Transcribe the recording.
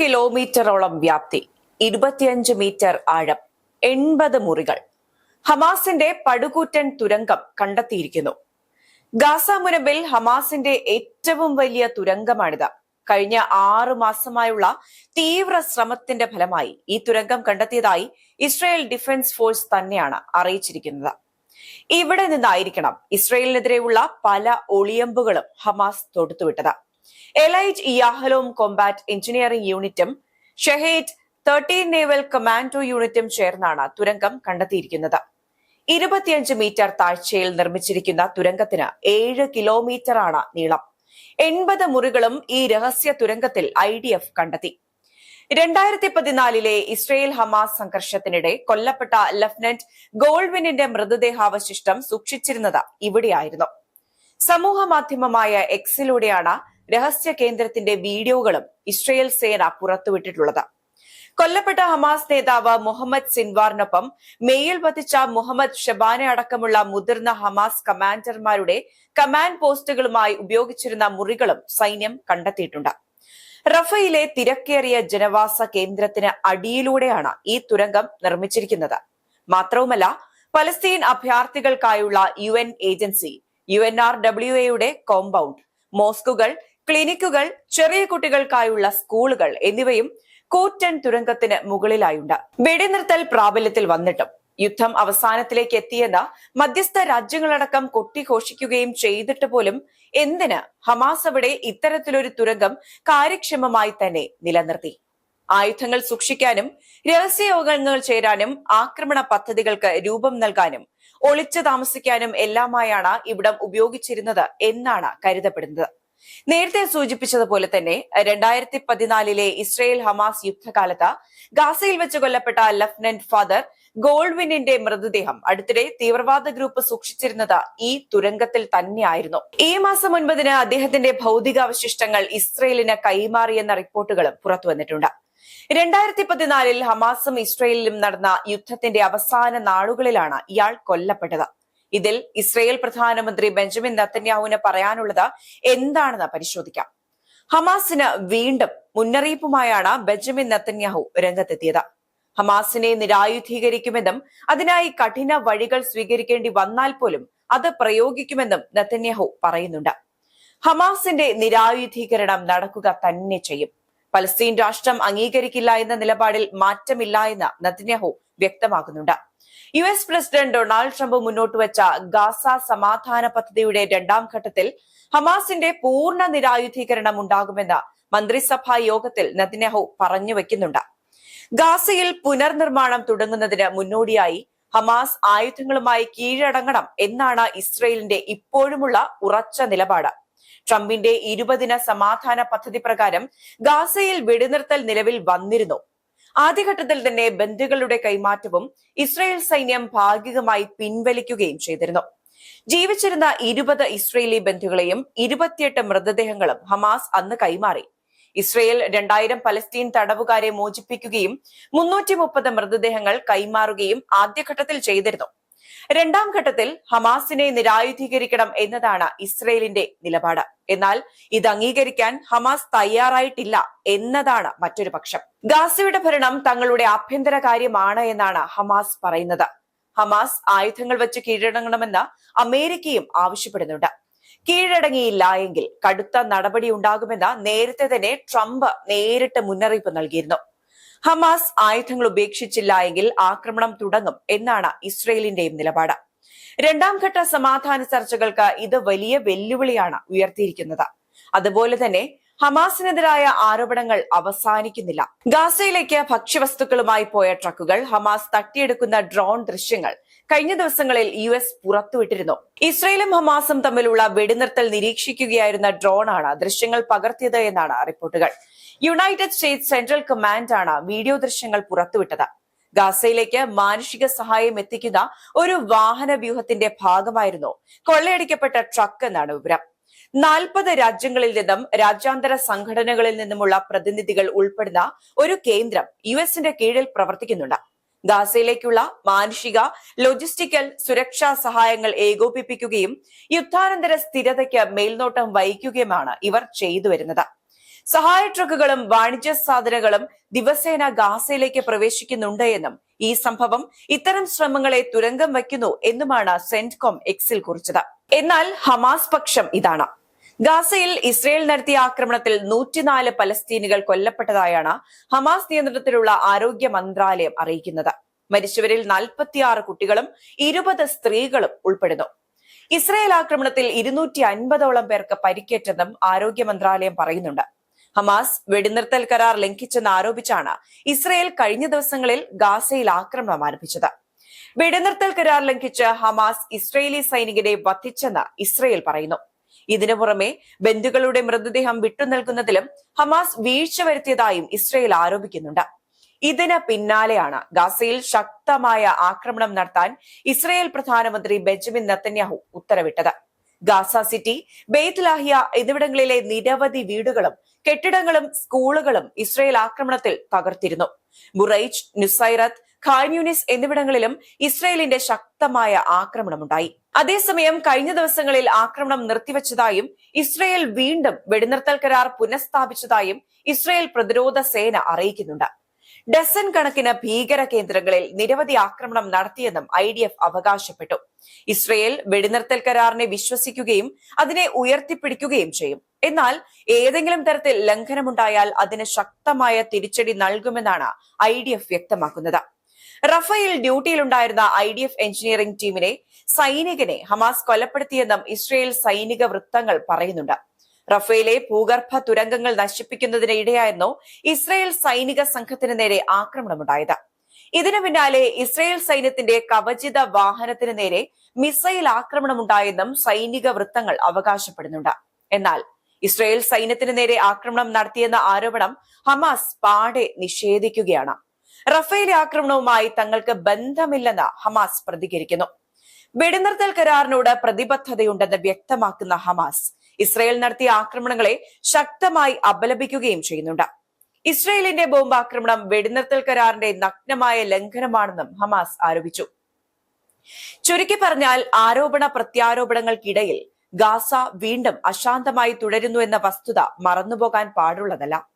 കിലോമീറ്ററോളം വ്യാപ്തി ഇരുപത്തിയഞ്ച് മീറ്റർ ആഴം എൺപത് മുറികൾ. ഹമാസിന്റെ പടുകൂറ്റൻ തുരങ്കം കണ്ടെത്തിയിരിക്കുന്നു. ഗാസ മുനമ്പിൽ ഹമാസിന്റെ ഏറ്റവും വലിയ തുരങ്കമാണിത്. കഴിഞ്ഞ ആറു മാസമായുള്ള തീവ്ര ശ്രമത്തിന്റെ ഫലമായി ഈ തുരങ്കം കണ്ടെത്തിയതായി ഇസ്രായേൽ ഡിഫൻസ് ഫോഴ്സ് തന്നെയാണ് അറിയിച്ചിരിക്കുന്നത്. ഇവിടെ നിന്നായിരിക്കണം ഇസ്രയേലിനെതിരെയുള്ള പല ഒളിയമ്പുകളും ഹമാസ് തൊടുത്തുവിട്ടത്. എലൈറ്റ് യാഹലോം കോമ്പാറ്റ് എഞ്ചിനീയറിംഗ് യൂണിറ്റും ഷെഹേറ്റ് തേർട്ടീൻ നേവൽ കമാൻഡോ യൂണിറ്റും ചേർന്നാണ് തുരങ്കം കണ്ടെത്തിയിരിക്കുന്നത്. ഇരുപത്തിയഞ്ച് മീറ്റർ താഴ്ചയിൽ നിർമ്മിച്ചിരിക്കുന്ന തുരങ്കത്തിന് ഏഴ് കിലോമീറ്ററാണ് നീളം. എൺപത് മുറികളും ഈ രഹസ്യ തുരങ്കത്തിൽ ഐ ഡി എഫ് കണ്ടെത്തി. രണ്ടായിരത്തി പതിനാലിലെ ഇസ്രയേൽ ഹമാസ് സംഘർഷത്തിനിടെ കൊല്ലപ്പെട്ട ലഫ്റ്റനന്റ് ഗോൾവിനിന്റെ മൃതദേഹാവശിഷ്ടം സൂക്ഷിച്ചിരുന്നത് ഇവിടെയായിരുന്നു. സമൂഹ മാധ്യമമായ എക്സിലൂടെയാണ് രഹസ്യ കേന്ദ്രത്തിന്റെ വീഡിയോകളും ഇസ്രയേൽ സേന പുറത്തുവിട്ടിട്ടുള്ളത്. കൊല്ലപ്പെട്ട ഹമാസ് നേതാവ് മുഹമ്മദ് സിൻവാറിനൊപ്പം മേയിൽ വധിച്ച മുഹമ്മദ് ഷബാനെ അടക്കമുള്ള മുതിർന്ന ഹമാസ് കമാൻഡർമാരുടെ കമാൻഡ് പോസ്റ്റുകളുമായി ഉപയോഗിച്ചിരുന്ന മുറികളും സൈന്യം കണ്ടെത്തിയിട്ടുണ്ട്. റഫയിലെ തിരക്കേറിയ ജനവാസ കേന്ദ്രത്തിന് അടിയിലൂടെയാണ് ഈ തുരങ്കം നിർമ്മിച്ചിരിക്കുന്നത്. മാത്രവുമല്ല Palestine അഭയാർത്ഥികൾക്കായുള്ള U N agency U N R W എയുടെ കോമ്പൗണ്ട് മോസ്കുകൾ ക്ലിനിക്കുകൾ ചെറിയ കുട്ടികൾക്കായുള്ള സ്കൂളുകൾ എന്നിവയും കൂറ്റൻ തുരങ്കത്തിന് മുകളിലായുണ്ട്. വെടിനിർത്തൽ പ്രാബല്യത്തിൽ വന്നിട്ടും യുദ്ധം അവസാനത്തിലേക്ക് എത്തിയെന്ന് മധ്യസ്ഥ രാജ്യങ്ങളടക്കം കൊട്ടിഘോഷിക്കുകയും ചെയ്തിട്ട് പോലും എന്തിന് ഹമാസ് അവിടെ ഇത്തരത്തിലൊരു തുരങ്കം കാര്യക്ഷമമായി തന്നെ നിലനിർത്തി? ആയുധങ്ങൾ സൂക്ഷിക്കാനും രഹസ്യയോഗങ്ങൾ ചേരാനും ആക്രമണ പദ്ധതികൾക്ക് രൂപം നൽകാനും ഒളിച്ചു താമസിക്കാനും എല്ലാമായാണ് ഇവിടം ഉപയോഗിച്ചിരുന്നത് എന്നാണ് കരുതപ്പെടുന്നത്. നേരത്തെ സൂചിപ്പിച്ചതുപോലെ തന്നെ രണ്ടായിരത്തി പതിനാലിലെ ഇസ്രയേൽ ഹമാസ് യുദ്ധകാലത്ത് ഗാസയിൽ വെച്ച് കൊല്ലപ്പെട്ട ലഫ്റ്റനന്റ് ഫാദർ ഗോൾവിനിന്റെ മൃതദേഹം അടുത്തിടെ തീവ്രവാദ ഗ്രൂപ്പ് സൂക്ഷിച്ചിരുന്നത് ഈ തുരങ്കത്തിൽ തന്നെയായിരുന്നു. ഈ മാസം ഒൻപതിന് അദ്ദേഹത്തിന്റെ ഭൗതികാവശിഷ്ടങ്ങൾ ഇസ്രയേലിന് കൈമാറിയെന്ന റിപ്പോർട്ടുകളും പുറത്തുവന്നിട്ടുണ്ട് രണ്ടായിരത്തി പതിനാലിൽ ഹമാസും ഇസ്രയേലിലും നടന്ന യുദ്ധത്തിന്റെ അവസാന നാളുകളിലാണ് ഇയാൾ കൊല്ലപ്പെട്ടത്. ഇതിൽ ഇസ്രയേൽ പ്രധാനമന്ത്രി ബെഞ്ചമിൻ നത്തന്യാഹുവിന് പറയാനുള്ളത് എന്താണെന്ന് പരിശോധിക്കാം. ഹമാസിന് വീണ്ടും മുന്നറിയിപ്പുമായാണ് ബെഞ്ചമിൻ നത്തന്യാഹു രംഗത്തെത്തിയത്. ഹമാസിനെ നിരായുധീകരിക്കുമെന്നും അതിനായി കഠിന വഴികൾ സ്വീകരിക്കേണ്ടി വന്നാൽ പോലും അത് പ്രയോഗിക്കുമെന്നും നത്തന്യാഹു പറയുന്നുണ്ട്. ഹമാസിന്റെ നിരായുധീകരണം നടക്കുക തന്നെ ചെയ്യും. പലസ്തീൻ രാഷ്ട്രം അംഗീകരിക്കില്ല എന്ന നിലപാടിൽ മാറ്റമില്ല എന്ന് നത്തന്യാഹു വ്യക്തമാക്കുന്നുണ്ട്. U S president Donald Trump മുന്നോട്ട് വെച്ച ഗാസ സമാധാന പദ്ധതിയുടെ രണ്ടാം ഘട്ടത്തിൽ ഹമാസിന്റെ പൂർണ നിരായുധീകരണം ഉണ്ടാകുമെന്ന് മന്ത്രിസഭാ യോഗത്തിൽ നദിനഹു പറഞ്ഞു വെക്കുന്നുണ്ട്. ഗാസയിൽ പുനർനിർമ്മാണം തുടങ്ങുന്നതിന് മുന്നോടിയായി ഹമാസ് ആയുധങ്ങളുമായി കീഴടങ്ങണം എന്നാണ് ഇസ്രയേലിന്റെ ഇപ്പോഴുമുള്ള ഉറച്ച നിലപാട്. ട്രംപിന്റെ ഇരുപതിന സമാധാന പദ്ധതി പ്രകാരം ഗാസയിൽ വെടിനിർത്തൽ നിലവിൽ വന്നിരുന്നു. ആദ്യഘട്ടത്തിൽ തന്നെ ബന്ധുക്കളുടെ കൈമാറ്റവും ഇസ്രായേൽ സൈന്യം ഭാഗികമായി പിൻവലിക്കുകയും ചെയ്തിരുന്നു. ജീവിച്ചിരുന്ന ഇരുപത് ഇസ്രയേലി ബന്ധുക്കളെയും ഇരുപത്തിയെട്ട് മൃതദേഹങ്ങളും ഹമാസ് അന്ന് കൈമാറി. ഇസ്രയേൽ രണ്ടായിരം പലസ്തീൻ തടവുകാരെ മോചിപ്പിക്കുകയും മുന്നൂറ്റി മുപ്പത് മൃതദേഹങ്ങൾ കൈമാറുകയും ആദ്യഘട്ടത്തിൽ ചെയ്തിരുന്നു. രണ്ടാം ഘട്ടത്തിൽ ഹമാസിനെ നിരായുധീകരിക്കണം എന്നതാണ് ഇസ്രയേലിന്റെ നിലപാട്. എന്നാൽ ഇത് അംഗീകരിക്കാൻ ഹമാസ് തയ്യാറായിട്ടില്ല എന്നതാണ് മറ്റൊരു പക്ഷം. ഗാസയുടെ ഭരണം തങ്ങളുടെ ആഭ്യന്തര കാര്യമാണ് എന്നാണ് ഹമാസ് പറയുന്നത്. ഹമാസ് ആയുധങ്ങൾ വെച്ച് കീഴടങ്ങണമെന്ന് അമേരിക്കയും ആവശ്യപ്പെടുന്നുണ്ട്. കീഴടങ്ങിയില്ല എങ്കിൽ കടുത്ത നടപടി ഉണ്ടാകുമെന്ന് നേരത്തെ തന്നെ ട്രംപ് നേരിട്ട് മുന്നറിയിപ്പ് നൽകിയിരുന്നു. ഹമാസ് ആയുധങ്ങൾ ഉപേക്ഷിച്ചില്ല എങ്കിൽ ആക്രമണം തുടങ്ങും എന്നാണ് ഇസ്രയേലിന്റെയും നിലപാട്. രണ്ടാം ഘട്ട സമാധാന ചർച്ചകൾക്ക് ഇത് വലിയ വെല്ലുവിളിയാണ് ഉയർത്തിയിരിക്കുന്നത്. അതുപോലെ തന്നെ ഹമാസിനെതിരായ ആരോപണങ്ങൾ അവസാനിക്കുന്നില്ല. ഗാസയിലേക്ക് ഭക്ഷ്യവസ്തുക്കളുമായി പോയ ട്രക്കുകൾ ഹമാസ് തട്ടിയെടുക്കുന്ന ഡ്രോൺ ദൃശ്യങ്ങൾ കഴിഞ്ഞ ദിവസങ്ങളിൽ യു എസ് പുറത്തുവിട്ടിരുന്നു. ഇസ്രയേലും ഹമാസും തമ്മിലുള്ള വെടിനിർത്തൽ നിരീക്ഷിക്കുകയായിരുന്ന ഡ്രോണാണ് ദൃശ്യങ്ങൾ പകർത്തിയത് എന്നാണ് റിപ്പോർട്ടുകൾ. യുണൈറ്റഡ് സ്റ്റേറ്റ്സ് സെൻട്രൽ കമാൻഡാണ് വീഡിയോ ദൃശ്യങ്ങൾ പുറത്തുവിട്ടത്. ഗാസയിലേക്ക് മാനുഷിക സഹായം എത്തിക്കുന്ന ഒരു വാഹന വ്യൂഹത്തിന്റെ ഭാഗമായിരുന്നു കൊള്ളയടിക്കപ്പെട്ട ട്രക്ക് എന്നാണ് വിവരം. നാൽപ്പത് രാജ്യങ്ങളിൽ നിന്നും രാജ്യാന്തര സംഘടനകളിൽ നിന്നുമുള്ള പ്രതിനിധികൾ ഉൾപ്പെടുന്ന ഒരു കേന്ദ്രം യു എസിന്റെ കീഴിൽ പ്രവർത്തിക്കുന്നുണ്ട്. ഗാസയിലേക്കുള്ള മാനുഷിക ലോജിസ്റ്റിക്കൽ സുരക്ഷാ സഹായങ്ങൾ ഏകോപിപ്പിക്കുകയും യുദ്ധാനന്തര സ്ഥിരതയ്ക്ക് മേൽനോട്ടം വഹിക്കുകയുമാണ് ഇവർ ചെയ്തു വരുന്നത് സഹായ ട്രക്കുകളും വാണിജ്യ സാധനങ്ങളും ദിവസേന ഗാസയിലേക്ക് പ്രവേശിക്കുന്നുണ്ട് എന്നും ഈ സംഭവം ഇത്തരം ശ്രമങ്ങളെ തുരങ്കം വയ്ക്കുന്നു എന്നുമാണ് സെന്റ്കോം എക്സിൽ കുറിച്ചത്. എന്നാൽ ഹമാസ് പക്ഷം ഇതാണ്. ഗാസയിൽ ഇസ്രയേൽ നടത്തിയ ആക്രമണത്തിൽ നൂറ്റിനാല് പലസ്തീനുകൾ കൊല്ലപ്പെട്ടതായാണ് ഹമാസ് നിയന്ത്രണത്തിലുള്ള ആരോഗ്യ മന്ത്രാലയം അറിയിക്കുന്നത്. മരിച്ചവരിൽ നാൽപ്പത്തിയാറ് കുട്ടികളും ഇരുപത് സ്ത്രീകളും ഉൾപ്പെടുന്നു. ഇസ്രയേൽ ആക്രമണത്തിൽ ഇരുന്നൂറ്റി അൻപതോളം പേർക്ക് പരിക്കേറ്റെന്നും ആരോഗ്യ മന്ത്രാലയം പറയുന്നുണ്ട്. ഹമാസ് വെടിനിർത്തൽ കരാർ ലംഘിച്ചെന്ന് ആരോപിച്ചാണ് ഇസ്രയേൽ കഴിഞ്ഞ ദിവസങ്ങളിൽ ഗാസയിൽ ആക്രമണം ആരംഭിച്ചത്. വെടിനിർത്തൽ കരാർ ലംഘിച്ച് ഹമാസ് ഇസ്രയേലി സൈനികരെ വധിച്ചെന്ന് ഇസ്രയേൽ പറയുന്നു. ഇതിനു പുറമെ ബന്ധുക്കളുടെ മൃതദേഹം വിട്ടുനൽകുന്നതിലും ഹമാസ് വീഴ്ച വരുത്തിയതായും ഇസ്രയേൽ ആരോപിക്കുന്നുണ്ട്. ഇതിന് പിന്നാലെയാണ് ഗാസയിൽ ശക്തമായ ആക്രമണം നടത്താൻ ഇസ്രയേൽ പ്രധാനമന്ത്രി ബെഞ്ചമിൻ നത്തന്യാഹു ഉത്തരവിട്ടത്. ഗാസ സിറ്റി ബെയ്ത്ത് ലാഹിയ എന്നിവിടങ്ങളിലെ നിരവധി വീടുകളും കെട്ടിടങ്ങളും സ്കൂളുകളും ഇസ്രയേൽ ആക്രമണത്തിൽ തകർത്തിരുന്നു. ബുറൈച്ച് നുസൈറത്ത് ഖാൻ യൂനിസ് എന്നിവിടങ്ങളിലും ഇസ്രയേലിന്റെ ശക്തമായ ആക്രമണമുണ്ടായി. അതേസമയം കഴിഞ്ഞ ദിവസങ്ങളിൽ ആക്രമണം നിർത്തിവച്ചതായും ഇസ്രയേൽ വീണ്ടും വെടിനിർത്തൽ കരാർ പുനഃസ്ഥാപിച്ചതായും ഇസ്രയേൽ പ്രതിരോധ സേന അറിയിക്കുന്നുണ്ട്. ഡസൻ കണക്കിന് ഭീകര കേന്ദ്രങ്ങളിൽ നിരവധി ആക്രമണം നടത്തിയെന്നും ഐ ഡി എഫ് അവകാശപ്പെട്ടു. ഇസ്രയേൽ വെടിനിർത്തൽ കരാറിനെ വിശ്വസിക്കുകയും അതിനെ ഉയർത്തിപ്പിടിക്കുകയും ചെയ്യും. എന്നാൽ ഏതെങ്കിലും തരത്തിൽ ലംഘനമുണ്ടായാൽ അതിന് ശക്തമായ തിരിച്ചടി നൽകുമെന്നാണ് ഐ ഡി എഫ് വ്യക്തമാക്കുന്നത്. റഫയിൽ ഡ്യൂട്ടിയിലുണ്ടായിരുന്ന ഐ ഡി എഫ് എഞ്ചിനീയറിംഗ് ടീമിനെ സൈനികനെ ഹമാസ് കൊലപ്പെടുത്തിയെന്നും ഇസ്രയേൽ സൈനിക വൃത്തങ്ങൾ പറയുന്നുണ്ട്. റഫേലെ ഭൂഗർഭ തുരങ്കങ്ങൾ നശിപ്പിക്കുന്നതിന് ഇടയായിരുന്നു ഇസ്രയേൽ സൈനിക സംഘത്തിന് നേരെ ആക്രമണമുണ്ടായത്. ഇതിനു പിന്നാലെ ഇസ്രയേൽ സൈന്യത്തിന്റെ കവചിത വാഹനത്തിന് നേരെ മിസൈൽ ആക്രമണമുണ്ടായെന്നും സൈനിക വൃത്തങ്ങൾ അവകാശപ്പെടുന്നുണ്ട്. എന്നാൽ ഇസ്രയേൽ സൈന്യത്തിന് നേരെ ആക്രമണം നടത്തിയെന്ന ആരോപണം ഹമാസ് പാടെ നിഷേധിക്കുകയാണ്. റഫേൽ ആക്രമണവുമായി തങ്ങൾക്ക് ബന്ധമില്ലെന്ന് ഹമാസ് പ്രതികരിക്കുന്നു. വെടിനിർത്തൽ കരാറിനോട് പ്രതിബദ്ധതയുണ്ടെന്ന് വ്യക്തമാക്കുന്ന ഹമാസ് ഇസ്രയേൽ നടത്തിയ ആക്രമണങ്ങളെ ശക്തമായി അപലപിക്കുകയും ചെയ്യുന്നുണ്ട്. ഇസ്രയേലിന്റെ ബോംബാക്രമണം വെടിനിർത്തൽ കരാറിന്റെ നഗ്നമായ ലംഘനമാണെന്നും ഹമാസ് ആരോപിച്ചു. ചുരുക്കി പറഞ്ഞാൽ ആരോപണ പ്രത്യാരോപണങ്ങൾക്കിടയിൽ ഗാസ വീണ്ടും അശാന്തമായി തുടരുന്നു എന്ന വസ്തുത മറന്നുപോകാൻ പാടുള്ളതല്ല.